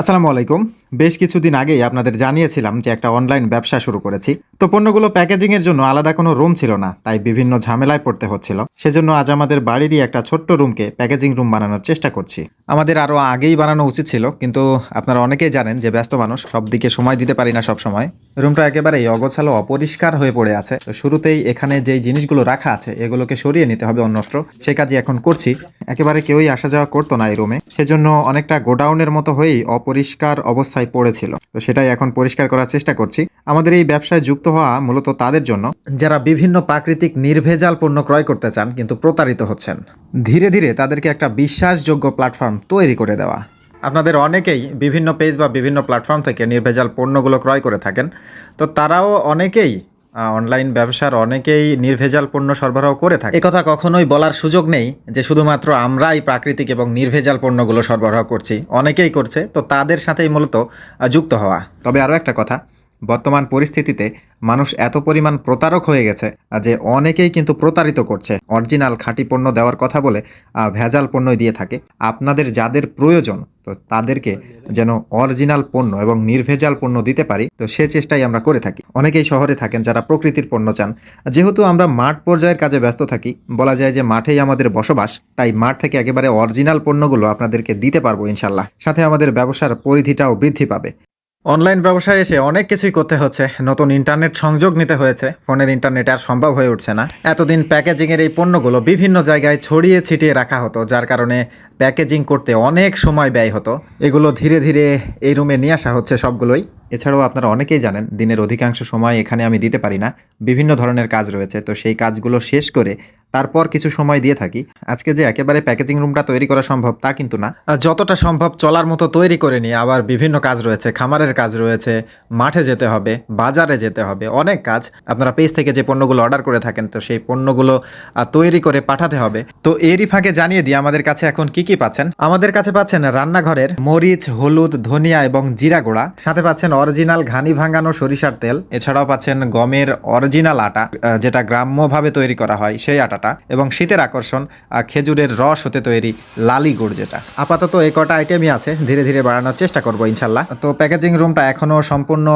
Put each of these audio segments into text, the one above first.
আসসালামু আলাইকুম। বেশ কিছুদিন আগেই আপনাদের জানিয়েছিলাম যে একটা অনলাইন ব্যবসা শুরু করেছি। তো পণ্যগুলো প্যাকেজিং এর জন্য আলাদা কোনো রুম ছিল না, তাই বিভিন্ন ঝামেলায় পড়তে হচ্ছিল। সেজন্য আজ আমাদের বাড়িরই একটা ছোট্ট রুমকে প্যাকেজিং রুম বানানোর চেষ্টা করছি। আমাদের আরও আগেই বানানো উচিত ছিল, কিন্তু আপনারা অনেকেই জানেন যে ব্যস্ত মানুষ, সব দিকে সময় দিতে পারি না সব সময় রুমটা একেবারেই অগোছালো, অপরিষ্কার হয়ে পড়ে আছে। তো শুরুতেই এখানে যেই জিনিসগুলো রাখা আছে, এগুলোকে সরিয়ে নিতে হবে অন্যত্র। সেই কাজই এখন করছি। একেবারে কেউই আসা যাওয়া করতো না এই রুমে। সেজন্য অনেকটা গোডাউনের মতো হয়েই অপরিষ্কার অবস্থায় পড়েছিল। তো সেটাই এখন পরিষ্কার করার চেষ্টা করছি। আমাদের এই ব্যবসায় যুক্ত হওয়া মূলত তাদের জন্য। যারা বিভিন্ন প্রাকৃতিক নির্ভেজাল পণ্য ক্রয় করতে চান, কিন্তু প্রতারিত হচ্ছেন। ধীরে ধীরে তাদেরকে একটা বিশ্বাসযোগ্য প্ল্যাটফর্ম তৈরি করে দেওয়া। আপনাদের অনেকেই বিভিন্ন পেজ বা বিভিন্ন প্ল্যাটফর্ম থেকে নির্ভেজাল পণ্যগুলো ক্রয় করে থাকেন। তো তারাও অনেকেই অনলাইন ব্যবসার অনেকেই নির্ভেজাল পণ্য সরবরাহ করে থাকে। কথা কখনোই বলার সুযোগ নেই যে শুধুমাত্র আমরাই প্রাকৃতিক এবং নির্ভেজাল পণ্যগুলো সরবরাহ করছি। অনেকেই করছে, তো তাদের সাথেই মূলত যুক্ত হওয়া। তবে আরও একটা কথা বর্তমান পরিস্থিতিতে মানুষ এত পরিমাণ প্রতারক হয়ে গেছে যে অনেকেই কিন্তু প্রতারিত করছে। অরিজিনাল খাঁটি পণ্য দেওয়ার কথা বলে ভেজাল পণ্যই দিয়ে থাকে। আপনাদের যাদের প্রয়োজন, তো তাদেরকে যেন অরিজিনাল পণ্য এবং নির্ভেজাল পণ্য দিতে পারি, তো সে চেষ্টাই আমরা করে থাকি। অনেকেই শহরে থাকেন যারা প্রকৃতির পণ্য চান। যেহেতু আমরা মাঠ পর্যায়ের কাজে ব্যস্ত থাকি, বলা যায় যে মাঠেই আমাদের বসবাস, তাই মাঠ থেকে একেবারে অরিজিনাল পণ্যগুলো আপনাদেরকে দিতে পারব ইনশাল্লাহ। সাথে আমাদের ব্যবসার পরিধিটাও বৃদ্ধি পাবে। অনলাইন ব্যবসায় এসে অনেক কিছুই করতে হচ্ছে। নতুন ইন্টারনেট সংযোগ নিতে হয়েছে। ফোনের ইন্টারনেট আর সম্ভব হয়ে উঠছে না। এতদিন প্যাকেজিংয়ের এই পণ্যগুলো বিভিন্ন জায়গায় ছড়িয়ে ছিটিয়ে রাখা হতো, যার কারণে প্যাকেজিং করতে অনেক সময় ব্যয় হতো। এগুলো ধীরে ধীরে এই রুমে নিয়ে আসা হচ্ছে সবগুলোই। এছাড়াও আপনারা অনেকেই জানেন, দিনের অধিকাংশ সময় এখানে আমি দিতে পারি না। বিভিন্ন ধরনের কাজ রয়েছে, তো সেই কাজগুলো শেষ করে তারপর কিছু সময় দিয়ে থাকি। আজকে যে একেবারে প্যাকেজিং রুমটা তৈরি করা সম্ভব তা কিন্তু না। যতটা সম্ভব চলার মতো তৈরি করে নিয়ে আবার বিভিন্ন কাজ রয়েছে, খামারের কাজ রয়েছে, মাঠে যেতে হবে, বাজারে যেতে হবে, অনেক কাজ। আপনারা পেজ থেকে যে পণ্যগুলো অর্ডার করে থাকেন, তো সেই পণ্যগুলো তৈরি করে পাঠাতে হবে। তো এরই ফাঁকে জানিয়ে দিই, আমাদের কাছে এখন কি কি পাচ্ছেন। আমাদের কাছে পাচ্ছেন রান্নাঘরের মরিচ, হলুদ, ধনিয়া এবং জিরা গুঁড়া। সাথে পাচ্ছেন অরিজিনাল ঘানি ভাঙানো সরিষার তেল। এছাড়াও পাচ্ছেন গমের অরিজিনাল আটা যেটা গ্রাম্যভাবে তৈরি করা হয় সেই আটাটা এবং শীতের আকর্ষণ খেজুরের রস হতে তৈরি লালি গুড় যেটা। আপাতত এই কটা আইটেমই আছে, ধীরে ধীরে বাড়ানোর চেষ্টা করব ইনশাল্লাহ। তো প্যাকেজিং রুমটা এখনও সম্পূর্ণ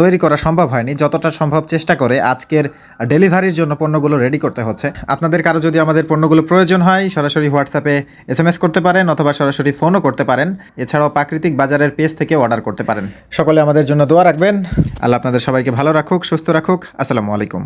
তৈরি করা সম্ভব হয়নি। যতটা সম্ভব চেষ্টা করে আজকের ডেলিভারির জন্য পণ্যগুলো রেডি করতে হচ্ছে। আপনাদের কারও যদি আমাদের পণ্যগুলো প্রয়োজন হয়, সরাসরি হোয়াটসঅ্যাপে এস এম এস করতে পারেন অথবা সরাসরি ফোনও করতে পারেন। এছাড়াও প্রাকৃতিক বাজারের পেজ থেকে অর্ডার করতে পারেন। সকলে আমাদের জন্য দোয়া রাখবেন। আল্লাহ আপনাদের সবাইকে ভালো রাখুক, সুস্থ রাখুক। আসসালামু আলাইকুম।